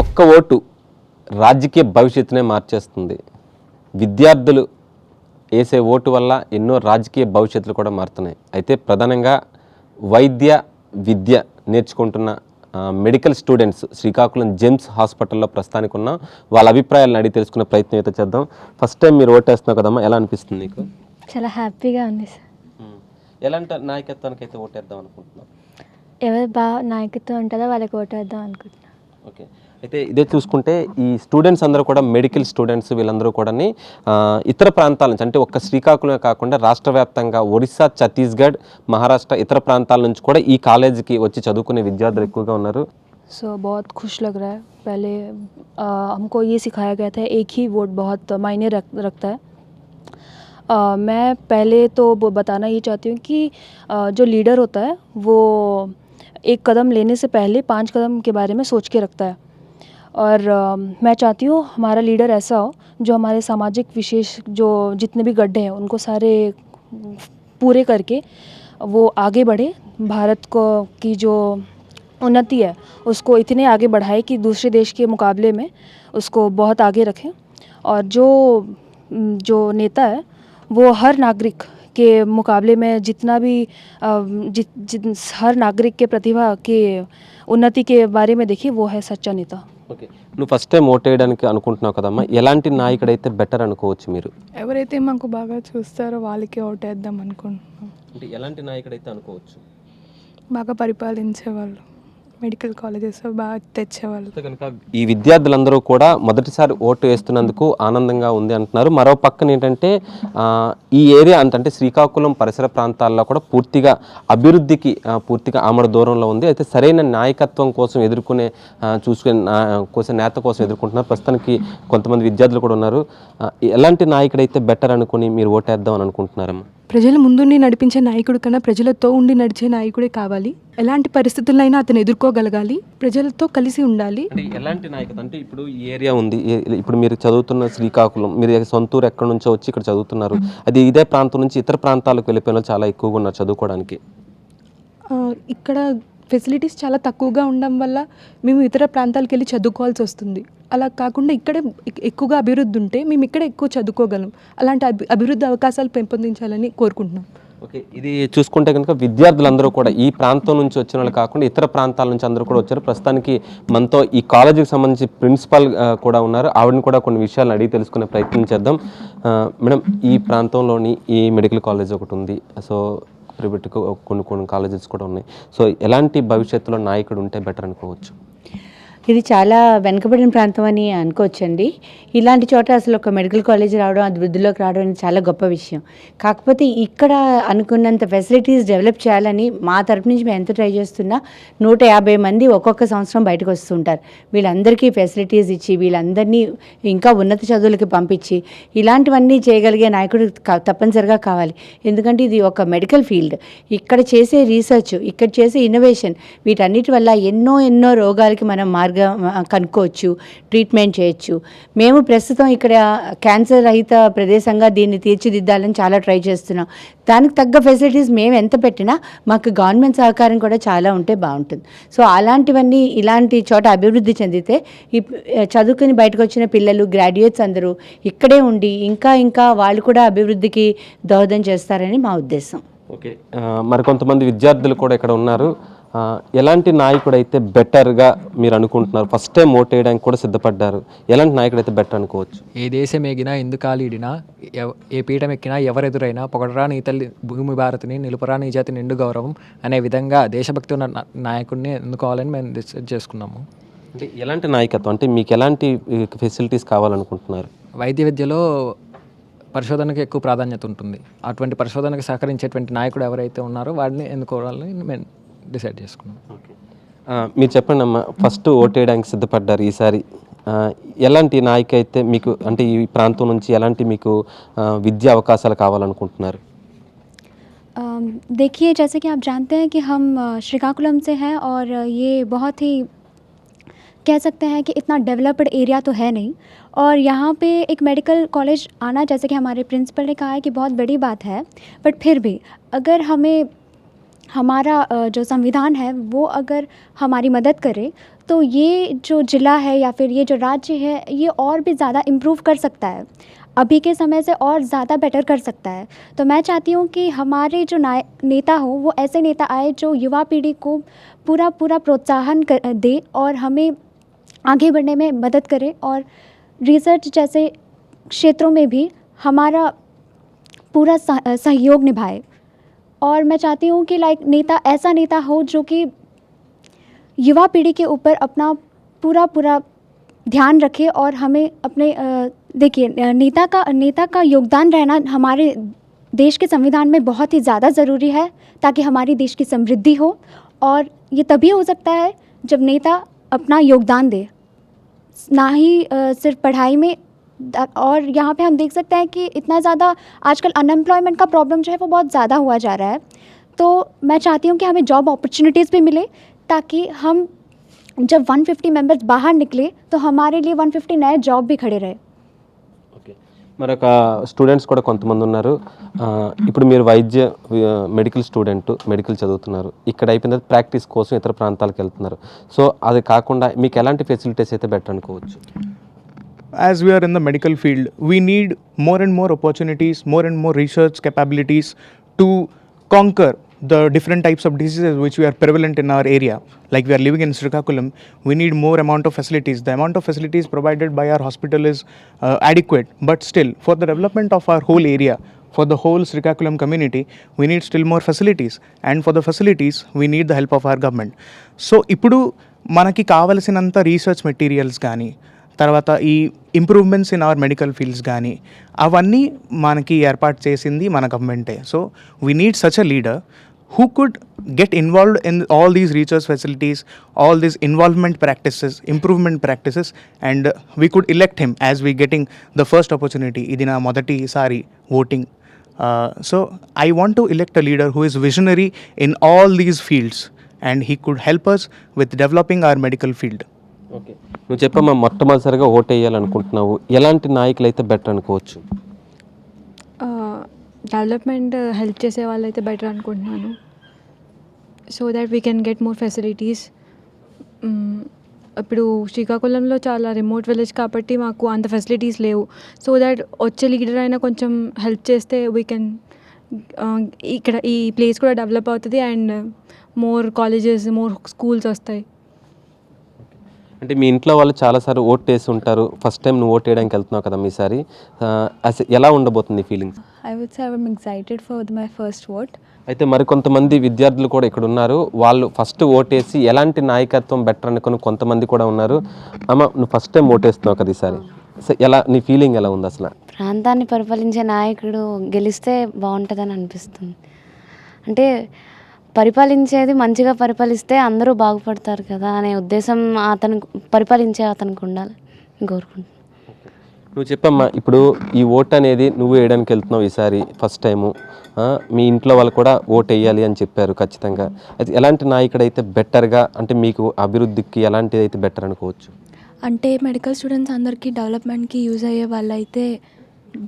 ఒక్క ఓటు రాజకీయ భవిష్యత్తునే మార్చేస్తుంది. విద్యార్థులు వేసే ఓటు వల్ల ఎన్నో రాజకీయ భవిష్యత్తులు కూడా మారుతున్నాయి. అయితే ప్రధానంగా వైద్య విద్య నేర్చుకుంటున్న మెడికల్ స్టూడెంట్స్ శ్రీకాకుళం జెమ్స్ హాస్పిటల్లో ప్రస్తుతానికి ఉన్నాం వాళ్ళ అభిప్రాయాలను అడిగి తెలుసుకునే ప్రయత్నం అయితే చేద్దాం. ఫస్ట్ టైం మీరు ఓటేస్తున్నావు కదమ్మా ఎలా అనిపిస్తుంది నీకు? చాలా హ్యాపీగా ఉంది సార్. ఎలాంటి నాయకత్వానికి అయితే ఓటేద్దాం అనుకుంటున్నాం ఎవరు బాగా నాయకత్వం ఉంటుందో వాళ్ళకి ఓటేద్దాం అనుకుంటున్నాను ఓకే. అయితే ఇదే చూసుకుంటే ఈ స్టూడెంట్స్ అందరూ కూడా మెడికల్ స్టూడెంట్స్ వీళ్ళందరూ కూడా ఇతర ప్రాంతాల నుంచి అంటే ఒక్క శ్రీకాకుళమే కాకుండా రాష్ట్ర వ్యాప్తంగా ఒరిస్సా ఛత్తీస్గఢ్ మహారాష్ట్ర ఇతర ప్రాంతాల నుంచి కూడా ఈ కాలేజీకి వచ్చి చదువుకునే విద్యార్థులు ఎక్కువగా ఉన్నారు सो बहुत खुश लग रहा है पहले आ, हमको ये सिखाया गया था एक ही वोट बहुत मायने रख, रखता है आ, मैं पहले तो वो बताना ये चाहती हूँ कि आ, जो लीडर होता है वो एक कदम लेने से पहले पांच कदम के बारे में सोच के रखता है और मैं चाहती हूँ हमारा लीडर ऐसा हो जो हमारे सामाजिक विशेष जो जितने भी गड्ढे हैं उनको सारे पूरे करके वो आगे बढ़े भारत को की जो उन्नति है उसको इतने आगे बढ़ाए कि दूसरे देश के मुकाबले में उसको बहुत आगे रखें। और जो जो नेता है वो हर नागरिक के मुकाबले में जितना भी जित, जित हर नागरिक के प्रतिभा के उन्नति के बारे में देखिए वो है सच्चा नेता। ఓకే. నువ్వు ఫస్ట్ టైం ఓట్ వేయడానికి అనుకుంటున్నావు కదమ్మా? ఎలాంటి నాయకుడైతే బెటర్ అనుకోవచ్చు మీరు? ఎవరైతే మాకు బాగా చూస్తారో వాళ్ళకే ఓటేద్దాం అనుకుంటున్నాం. అంటే ఎలాంటి నాయకుడైతే అనుకోవచ్చు? బాగా పరిపాలించేవాళ్ళు మెడికల్ కాలేజెస్ బాగా తెచ్చేవాళ్ళు. కనుక ఈ విద్యార్థులందరూ కూడా మొదటిసారి ఓటు వేస్తున్నందుకు ఆనందంగా ఉంది అంటున్నారు. మరో పక్కన ఏంటంటే ఈ ఏరియా అంటే శ్రీకాకుళం పరిసర ప్రాంతాల్లో కూడా పూర్తిగా అభివృద్ధికి పూర్తిగా ఆమడ దూరంలో ఉంది. అయితే సరైన నాయకత్వం కోసం ఎదుర్కొనే చూసుకునే కోసం నేత కోసం ఎదుర్కొంటున్నారు. ప్రస్తుతానికి కొంతమంది విద్యార్థులు కూడా ఉన్నారు. ఎలాంటి నాయకుడైతే బెటర్ అనుకుని మీరు ఓటేద్దాం అని అనుకుంటున్నారమ్మా? ప్రజల ముందుండి నడిపించే నాయకుడు కన్నా ప్రజలతో ఉండి నడిచే నాయకుడే కావాలి. ఎలాంటి పరిస్థితులైనా అతను ఎదుర్కోగలగాలి. ప్రజలతో కలిసి ఉండాలి. ఎలాంటి నాయకత్వం అంటే ఇప్పుడు ఈ ఏరియా ఉంది. ఇప్పుడు మీరు చదువుతున్న శ్రీకాకుళం మీరు సొంతూరు ఎక్కడి నుంచో వచ్చి ఇక్కడ చదువుతున్నారు. అది ఇదే ప్రాంతం నుంచి ఇతర ప్రాంతాలకు వెళ్ళిపోయిన వాళ్ళు చాలా ఎక్కువగా ఉన్నారు చదువుకోవడానికి. ఇక్కడ ఫెసిలిటీస్ చాలా తక్కువగా ఉండడం వల్ల మేము ఇతర ప్రాంతాలకు వెళ్ళి చదువుకోవాల్సి వస్తుంది. అలా కాకుండా ఇక్కడే ఎక్కువగా అభివృద్ధి ఉంటే మేము ఇక్కడే ఎక్కువ చదువుకోగలం. అలాంటి అభి అభివృద్ధి అవకాశాలు పెంపొందించాలని కోరుకుంటున్నాం. ఓకే ఇది చూసుకుంటే కనుక విద్యార్థులందరూ కూడా ఈ ప్రాంతం నుంచి వచ్చిన వాళ్ళు కాకుండా ఇతర ప్రాంతాల నుంచి అందరూ కూడా వచ్చారు. ప్రస్తుతానికి మనతో ఈ కాలేజీకి సంబంధించి ప్రిన్సిపాల్ కూడా ఉన్నారు. ఆవిడని కూడా కొన్ని విషయాలు అడిగి తెలుసుకునే ప్రయత్నం చేద్దాం. మేడం ఈ ప్రాంతంలోని ఈ మెడికల్ కాలేజ్ ఒకటి ఉంది. సో పెట్టుకో కొన్ని కొన్ని కాలేజెస్ కూడా ఉన్నాయి. సో ఎలాంటి భవిష్యత్తులో నాయకుడు ఉంటే బెటర్ అనుకోవచ్చు? ఇది చాలా వెనుకబడిన ప్రాంతం అని అనుకోవచ్చండి. ఇలాంటి చోట అసలు ఒక మెడికల్ కాలేజ్ రావడం అది వృద్ధిలోకి రావడం అనేది చాలా గొప్ప విషయం. కాకపోతే ఇక్కడ అనుకున్నంత ఫెసిలిటీస్ డెవలప్ చేయాలని మా తరపు నుంచి మేము ఎంత ట్రై చేస్తున్నా నూట యాభై మంది ఒక్కొక్క సంవత్సరం బయటకు వస్తుంటారు వీళ్ళందరికీ ఫెసిలిటీస్ ఇచ్చి వీళ్ళందరినీ ఇంకా ఉన్నత చదువులకి పంపించి ఇలాంటివన్నీ చేయగలిగే నాయకుడు తప్పనిసరిగా కావాలి. ఎందుకంటే ఇది ఒక మెడికల్ ఫీల్డ్. ఇక్కడ చేసే రీసెర్చ్ ఇక్కడ చేసే ఇన్నోవేషన్ వీటన్నిటి వల్ల ఎన్నో ఎన్నో రోగాలకి మనం మార్గం మార్గం కనుక్కోవచ్చు ట్రీట్మెంట్ చేయొచ్చు. మేము ప్రస్తుతం ఇక్కడ క్యాన్సర్ రహిత ప్రదేశంగా దీన్ని తీర్చిదిద్దాలని చాలా ట్రై చేస్తున్నాం. దానికి తగ్గ ఫెసిలిటీస్ మేము ఎంత పెట్టినా మాకు గవర్నమెంట్ సహకారం కూడా చాలా ఉంటే బాగుంటుంది. సో అలాంటివన్నీ ఇలాంటి చోట అభివృద్ధి చెందితే ఈ చదువుకుని బయటకు వచ్చిన పిల్లలు గ్రాడ్యుయేట్స్ అందరూ ఇక్కడే ఉండి ఇంకా ఇంకా వాళ్ళు కూడా అభివృద్ధికి దోహదం చేస్తారని మా ఉద్దేశం. ఓకే. మరికొంతమంది మరి కొంతమంది విద్యార్థులు కూడా ఇక్కడ ఉన్నారు. ఎలాంటి నాయకుడు అయితే బెటర్గా మీరు అనుకుంటున్నారు? ఫస్ట్ టైం ఓట్ వేయడానికి కూడా సిద్ధపడ్డారు. ఎలాంటి నాయకుడు అయితే బెటర్ అనుకోవచ్చు? ఏ దేశం ఎగినా ఎందుకాలీడినా ఎవ- ఏ పీఠం ఎక్కినా ఎవరెదురైనా పొగడరా నీ తల్లి భూమి భారతిని నిలుపరా నీ జాతి నిండు గౌరవం అనే విధంగా దేశభక్తి ఉన్న నాయకుడిని ఎన్నుకోవాలని మేము డిసైడ్ చేసుకున్నాము. అంటే ఎలాంటి నాయకత్వం? అంటే మీకు ఎలాంటి ఫెసిలిటీస్ కావాలనుకుంటున్నారు? వైద్య విద్యలో పరిశోధనకు ఎక్కువ ప్రాధాన్యత ఉంటుంది. అటువంటి పరిశోధనకు సహకరించేటువంటి నాయకుడు ఎవరైతే ఉన్నారో వాడిని ఎన్నుకోవాలని మేము డిసైడ్ చేసుకున్నాం ఆ, మీరు చెప్పండి అమ్మా ఫస్ట్ ఓట్ వేయడానికి సిద్ధపడ్డారు ఈసారి ఆ, ఎలాంటి నాయకు అయితే మీకు అంటే ఈ ప్రాంతం నుంచి ఎలాంటి మీకు ఆ, విద్యా అవకాశాలు కావాలనుకుంటున్నారు अम, देखिए जैसे कि आप जानते हैं कि हम अ, श्रीकाकुलम से हैं और अ, ये बहुत ही कह सकते हैं कि इतना डेवलप्ड एरिया तो है नहीं और यहाँ पे एक मेडिकल कॉलेज आना जैसे कि हमारे प्रिंसिपल ने कहा है कि बहुत बड़ी बात है बट फिर भी अगर हमें हमारा जो संविधान है, वो अगर हमारी मदद करे तो ये जो ज़िला है या फिर ये जो राज्य है, ये और भी ज़्यादा इम्प्रूव कर सकता है। अभी के समय से और ज़्यादा बेटर कर सकता है। तो मैं चाहती हूँ कि हमारे जो नाय, नेता हो, वो ऐसे नेता आए जो युवा पीढ़ी को पूरा पूरा प्रोत्साहन कर दे और हमें आगे बढ़ने में मदद करे और रिसर्च जैसे क्षेत्रों में भी हमारा पूरा सहयोग निभाए। और मैं चाहती हूँ कि लाइक नेता, ऐसा नेता हो जो कि युवा पीढ़ी के ऊपर अपना पूरा पूरा ध्यान रखे और हमें अपने देखिए, नेता का नेता का योगदान रहना हमारे देश के संविधान में बहुत ही ज़्यादा ज़रूरी है ताकि हमारी देश की समृद्धि हो और ये तभी हो सकता है जब नेता अपना योगदान दे। ना ही सिर्फ़ पढ़ाई में और यहाँ पे हम देख सकते हैं कि इतना ज़्यादा आजकल अनएम्प्लॉयमेंट का प्रॉब्लम जो है वो बहुत ज़्यादा हुआ जा रहा है तो मैं चाहती हूँ कि हमें जॉब अपॉर्चुनिटीज़ भी मिले ताकि हम जब 150 मेंबर्स बाहर निकले तो हमारे लिए 150 नए जॉब भी खड़े रहे ఓకే మరొక స్టూడెంట్స్ కూడా కొంతమంది ఉన్నారు ఆ, ఇప్పుడు మీరు వైద్య ఆ, మెడికల్ స్టూడెంట్ మెడికల్ చదువుతున్నారు ఇక్కడ అయిపోయిన తర్వాత ప్రాక్టీస్ కోసం ఇతర ప్రాంతాలకు వెళ్తున్నారు సో అది కాకుండా మీకు ఎలాంటి ఫెసిలిటీస్ అయితే బెటర్ అనుకోవచ్చు as we are in the medical field, we need more and more opportunities, more and more research capabilities to conquer the different types of diseases which we are prevalent in our area. Like we are living in Srikakulam, we need more amount of facilities. The amount of facilities provided by our hospital is uh, adequate, but still, for the development of our whole area, for the whole Srikakulam community, we need still more facilities. And for the facilities, we need the help of our government. So ఇప్పుడు మనకి కావలసినంత research materials కానీ తర్వాత ఈ improvements in our medical fields కానీ అవన్నీ మనకి ఏర్పాటు చేసింది మన గవర్నమెంటే so we need such a leader who could get involve in all these researches facilities all these involvement practices improvement practices and we could elect him as we getting the first opportunity ఇది నా మొదటిసారి voting so I want to elect a leader who is visionary in all these fields and he could help us with developing our medical field okay. నువ్వు చెప్పమ్మా మొట్టమొదటిసారిగా vote వేయాలనుకుంటున్నావు. ఎలాంటి నాయకులు అయితే better అనుకోవచ్చు డెవలప్మెంట్ హెల్ప్ చేసే వాళ్ళు అయితే బెటర్ అనుకుంటున్నాను so that we can get more facilities ఇప్పుడు శ్రీకాకుళంలో చాలా రిమోట్ విలేజ్ కాబట్టి మాకు అంత ఫెసిలిటీస్ లేవు. సో దట్ వచ్చే లీడర్ అయినా కొంచెం హెల్ప్ చేస్తే వీ కెన్ ఇక్కడ ఈ ప్లేస్ కూడా డెవలప్ అవుతుంది and more colleges more schools వస్తాయి. అంటే మీ ఇంట్లో వాళ్ళు చాలాసార్లు ఓటు వేసి ఉంటారు ఫస్ట్ టైం నువ్వు ఓటు వేయడానికి వెళ్తున్నావు కదా మీసారి. అసలు ఎలా ఉండబోతుంది feelings I would say I'm excited for my first vote. అయితే మరికొంతమంది విద్యార్థులు కూడా ఇక్కడ ఉన్నారు. వాళ్ళు ఫస్ట్ ఓటేసి ఎలాంటి నాయకత్వం బెటర్ అనుకుని కొంతమంది కూడా ఉన్నారు. అమ్మ నువ్వు ఫస్ట్ టైం ఓటేస్తున్నావు కదా ఈసారి. సో ఎలా నీ ఫీలింగ్ ఎలా ఉంది అసలు? ప్రాంతాన్ని పరిపాలించే నాయకుడు గెలిస్తే బాగుంటుందని అనిపిస్తుంది. అంటే పరిపాలించేది మంచిగా పరిపాలిస్తే అందరూ బాగుపడతారు కదా అనే ఉద్దేశం అతను పరిపాలించే అతనికి ఉండాలి. కోరుకుంటున్నాను నువ్వు చెప్పమ్మా ఇప్పుడు ఈ ఓట్ అనేది నువ్వు వేయడానికి వెళ్తున్నావు ఈసారి ఫస్ట్ టైము మీ ఇంట్లో వాళ్ళు కూడా ఓట్ వేయాలి అని చెప్పారు ఖచ్చితంగా. అయితే ఎలాంటి నాయకుడు అయితే బెటర్గా అంటే మీకు అభివృద్ధికి ఎలాంటిది అయితే బెటర్ అనుకోవచ్చు? అంటే మెడికల్ స్టూడెంట్స్ అందరికీ డెవలప్మెంట్కి యూజ్ అయ్యే వాళ్ళు అయితే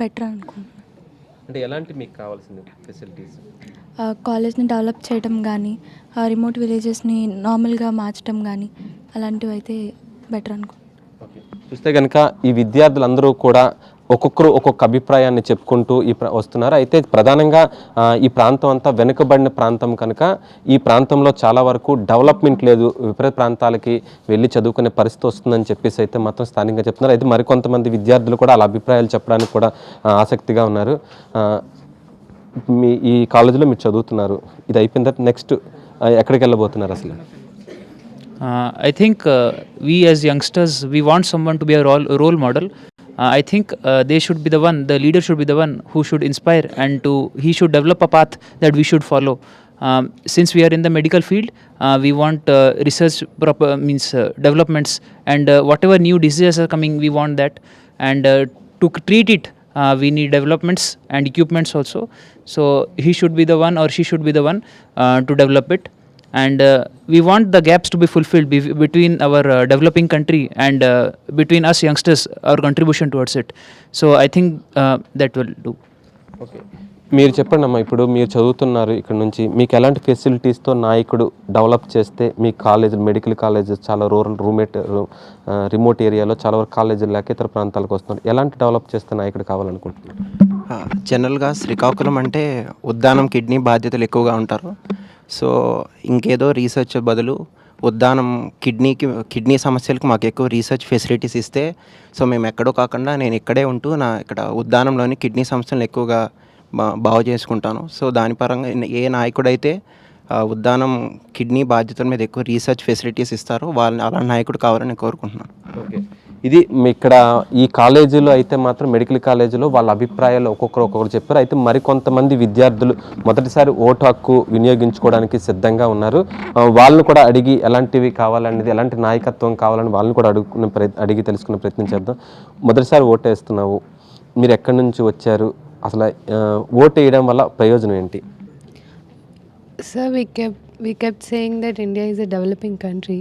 బెటర్ అనుకుంటున్నాను అంటే ఎలాంటి మీకు కావాల్సింది ఫెసిలిటీస్ కాలేజ్ని డెవలప్ చేయడం కానీ రిమోట్ విలేజెస్ని నార్మల్గా మార్చడం కానీ అలాంటివి అయితే బెటర్ అనుకుంటున్నాను. చూస్తే కనుక ఈ విద్యార్థులందరూ కూడా ఒక్కొక్కరు ఒక్కొక్క అభిప్రాయాన్ని చెప్పుకుంటూ ఈ ప్ర- వస్తున్నారు. అయితే ప్రధానంగా ఈ ప్రాంతం అంతా వెనుకబడిన ప్రాంతం కనుక ఈ ప్రాంతంలో చాలా వరకు డెవలప్మెంట్ లేదు. విపరీత ప్రాంతాలకి వెళ్ళి చదువుకునే పరిస్థితి వస్తుందని చెప్పేసి అయితే మాత్రం స్థానికంగా చెప్తున్నారు. అయితే మరికొంతమంది విద్యార్థులు కూడా అలా అభిప్రాయాలు చెప్పడానికి కూడా ఆసక్తిగా ఉన్నారు. మీ ఈ కాలేజీలో మీరు చదువుతున్నారు. ఇది అయిపోయిన తర్వాత నెక్స్ట్ ఎక్కడికి వెళ్ళబోతున్నారు అసలు? I think we as youngsters we want someone to be a role role model I think uh, they should be the one, the leader should be the one who should inspire and to he should develop a path that we should follow. Um, since we are in the medical field, uh, we want uh, research proper means uh, developments and uh, whatever new diseases are coming, we want that. And uh, to treat it, uh, we need developments and equipments also. So he should be the one or she should be the one uh, to develop it and uh, we want the gaps to be fulfilled be- between our uh, developing country and uh, between us youngsters our contribution towards it. So i think uh, that will do. Okay మీరు చెప్పండి అమ్మా ఇప్పుడు మీరు చదువుతున్నారు ఇక్కడ నుంచి. మీకు ఎలాంటి ఫెసిలిటీస్తో నాయకుడు డెవలప్ చేస్తే మీ కాలేజ్ మెడికల్ కాలేజెస్ చాలా రూరల్ రూమేట్ రిమోట్ ఏరియాలో చాలా వరకు కాలేజీలు లేక ఇతర ప్రాంతాలకు వస్తున్నారు. ఎలాంటి డెవలప్ చేస్తే నాయకుడు కావాలనుకుంటున్నారు? జనరల్గా శ్రీకాకుళం అంటే ఉద్దానం కిడ్నీ బాధ్యతలు ఎక్కువగా ఉంటారు. సో ఇంకేదో రీసెర్చ్ బదులు ఉద్దానం కిడ్నీకి కిడ్నీ సమస్యలకు మాకు ఎక్కువ రీసెర్చ్ ఫెసిలిటీస్ ఇస్తే సో మేము ఎక్కడో కాకుండా నేను ఇక్కడే ఉంటూ నా ఇక్కడ ఉద్దానంలోని కిడ్నీ సమస్యలను ఎక్కువగా బాగు చేసుకుంటాను. సో దాని పరంగా ఏ నాయకుడైతే ఉద్దానం కిడ్నీ బాధ్యతల మీద ఎక్కువ రీసెర్చ్ ఫెసిలిటీస్ ఇస్తారో వాళ్ళని అలా నాయకుడు కావాలని నేను కోరుకుంటున్నాను. ఓకే. ఇది ఇక్కడ ఈ కాలేజీలో అయితే మాత్రం మెడికల్ కాలేజీలో వాళ్ళ అభిప్రాయాలు ఒక్కొక్కరు ఒక్కొక్కరు చెప్పారు. అయితే మరికొంతమంది విద్యార్థులు మొదటిసారి ఓటు హక్కు వినియోగించుకోవడానికి సిద్ధంగా ఉన్నారు. వాళ్ళని కూడా అడిగి ఎలాంటివి కావాలనేది ఎలాంటి నాయకత్వం కావాలని వాళ్ళని కూడా అడుగుకునే అడిగి తెలుసుకునే ప్రయత్నం చేద్దాం. మొదటిసారి ఓటు వేస్తున్నావు. మీరు ఎక్కడి నుంచి వచ్చారు? అసలు ఓటు వేయడం వల్ల ప్రయోజనం ఏంటి? Sir we keep we keep saying that India is a developing country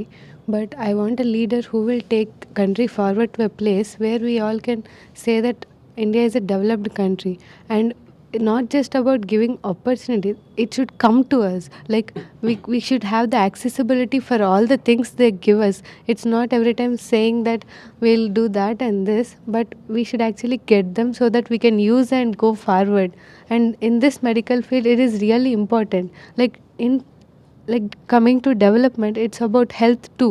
but I want a leader who will take country forward to a place where we all can say that India is a developed country. And not just about giving opportunity it should come to us. Like we, we should have the accessibility for all the things they give us. It's not every time saying that we'll do that and this but we should actually get them so that we can use and go forward. And in this medical field it is really important. Like in like coming to development it's about health to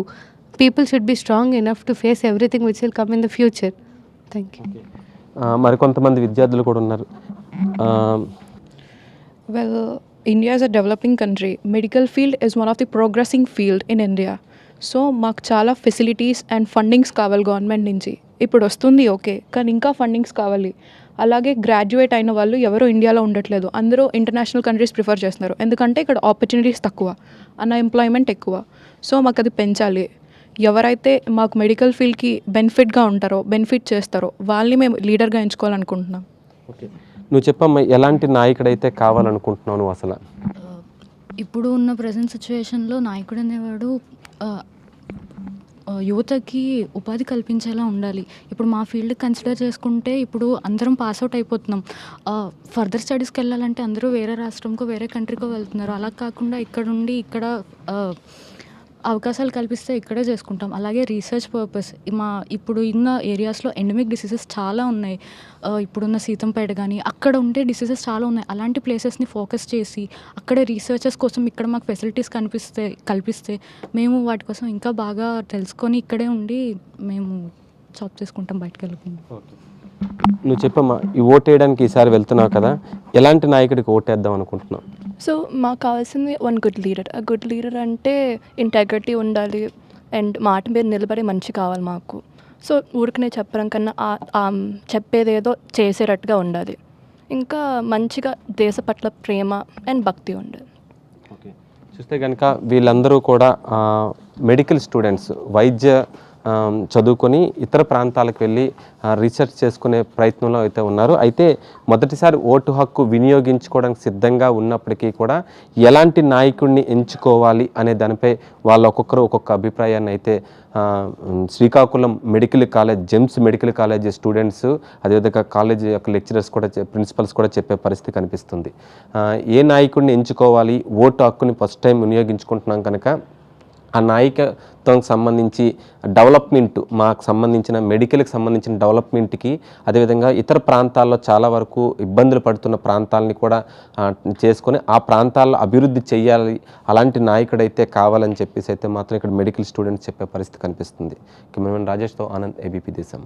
people should be strong enough to face everything which will come in the future thank you మరికొంతమంది విద్యార్థులు కూడా ఉన్నారు. Well India is a developing country medical field is one of the progressing field in India so మాకు చాలా facilities and fundings కావాలి government నుంచి. ఇప్పుడు వస్తుంది ఓకే కానీ ఇంకా ఫండింగ్స్ కావాలి. అలాగే గ్రాడ్యుయేట్ అయిన వాళ్ళు ఎవరు ఇండియాలో ఉండట్లేదు. అందరూ ఇంటర్నేషనల్ కంట్రీస్ ప్రిఫర్ చేస్తున్నారు. ఎందుకంటే ఇక్కడ ఆపర్చునిటీస్ తక్కువ అన్ఎంప్లాయ్మెంట్ ఎక్కువ. సో మాకు అది పెంచాలి. ఎవరైతే మాకు మెడికల్ ఫీల్డ్కి బెనిఫిట్గా ఉంటారో బెనిఫిట్ చేస్తారో వాళ్ళని మేము లీడర్గా ఎంచుకోవాలనుకుంటున్నాం. ఓకే. నువ్వు చెప్పమ్మా ఎలాంటి నాయకుడైతే కావాలనుకుంటున్నావు నువ్వు అసలు? ఇప్పుడు ఉన్న ప్రజెంట్ సిచ్యువేషన్లో నాయకుడు అనేవాడు యువతకి ఉపాధి కల్పించేలా ఉండాలి. ఇప్పుడు మా ఫీల్డ్ కన్సిడర్ చేసుకుంటే ఇప్పుడు అందరం పాస్ అవుట్ అయిపోతున్నాం. ఫర్దర్ స్టడీస్కి వెళ్ళాలంటే అందరూ వేరే రాష్ట్రంకో వేరే కంట్రీకో వెళ్తున్నారు. అలా కాకుండా ఇక్కడ ఉండి ఇక్కడ అవకాశాలు కల్పిస్తే ఇక్కడే చేసుకుంటాం. అలాగే రీసెర్చ్ పర్పస్ మా ఇప్పుడు ఉన్న ఏరియాస్లో ఎండమిక్ డిసీజెస్ చాలా ఉన్నాయి. ఇప్పుడున్న సీతంపేట కానీ అక్కడ ఉండే డిసీజెస్ చాలా ఉన్నాయి. అలాంటి ప్లేసెస్ని ఫోకస్ చేసి అక్కడ రీసెర్చర్స్ కోసం ఇక్కడ మాకు ఫెసిలిటీస్ కనిపిస్తే కల్పిస్తే మేము వాటి కోసం ఇంకా బాగా తెలుసుకొని ఇక్కడే ఉండి మేము జాబ్ చేసుకుంటాం బయటకు వెళ్ళకుండా. నువ్వు చెప్పమ్మా ఈ ఓటేయడానికి వేయడానికి ఈసారి వెళ్తున్నావు కదా ఎలాంటి నాయకుడికి ఓటేద్దాం అనుకుంటున్నావు? సో మాకు కావాల్సింది వన్ గుడ్ లీడర్ ఆ గుడ్ లీడర్ అంటే ఇంటెగ్రిటీ ఉండాలి అండ్ మాట మీద నిలబడి మంచి కావాలి మాకు. సో ఊరికనే చెప్పడం కన్నా చెప్పేదేదో చేసేటట్టుగా ఉండాలి. ఇంకా మంచిగా దేశ పట్ల ప్రేమ అండ్ భక్తి ఉండాలి. ఓకే చూస్తే కనుక వీళ్ళందరూ కూడా మెడికల్ స్టూడెంట్స్ వైద్య చదువుకొని ఇతర ప్రాంతాలకు వెళ్ళి రీసెర్చ్ చేసుకునే ప్రయత్నంలో అయితే ఉన్నారు. అయితే మొదటిసారి ఓటు హక్కు వినియోగించుకోవడానికి సిద్ధంగా ఉన్నప్పటికీ కూడా ఎలాంటి నాయకుడిని ఎంచుకోవాలి అనే దానిపై వాళ్ళ ఒక్కొక్కరు ఒక్కొక్క అభిప్రాయాన్ని అయితే Srikakulam medical college GEMS medical college students అదేవిధంగా కాలేజ్ యొక్క లెక్చరర్స్ కూడా ప్రిన్సిపల్స్ కూడా చెప్పే పరిస్థితి కనిపిస్తుంది. ఏ నాయకుడిని ఎంచుకోవాలి ఓటు హక్కుని ఫస్ట్ టైం వినియోగించుకుంటున్నాం కనుక ఆ నాయకత్వం సంబంధించి డెవలప్మెంట్ మాకు సంబంధించిన మెడికల్కి సంబంధించిన డెవలప్మెంట్కి అదేవిధంగా ఇతర ప్రాంతాల్లో చాలా వరకు ఇబ్బందులు పడుతున్న ప్రాంతాలని కూడా చేసుకొని ఆ ప్రాంతాల్లో అభివృద్ధి చేయాలి అలాంటి నాయకుడైతే కావాలని చెప్పేసి అయితే మాత్రం ఇక్కడ మెడికల్ స్టూడెంట్స్ చెప్పే పరిస్థితి కనిపిస్తుంది. కెమెరామెన్ రాజేష్తో ఆనంద్ ఏబీపీ దేశం.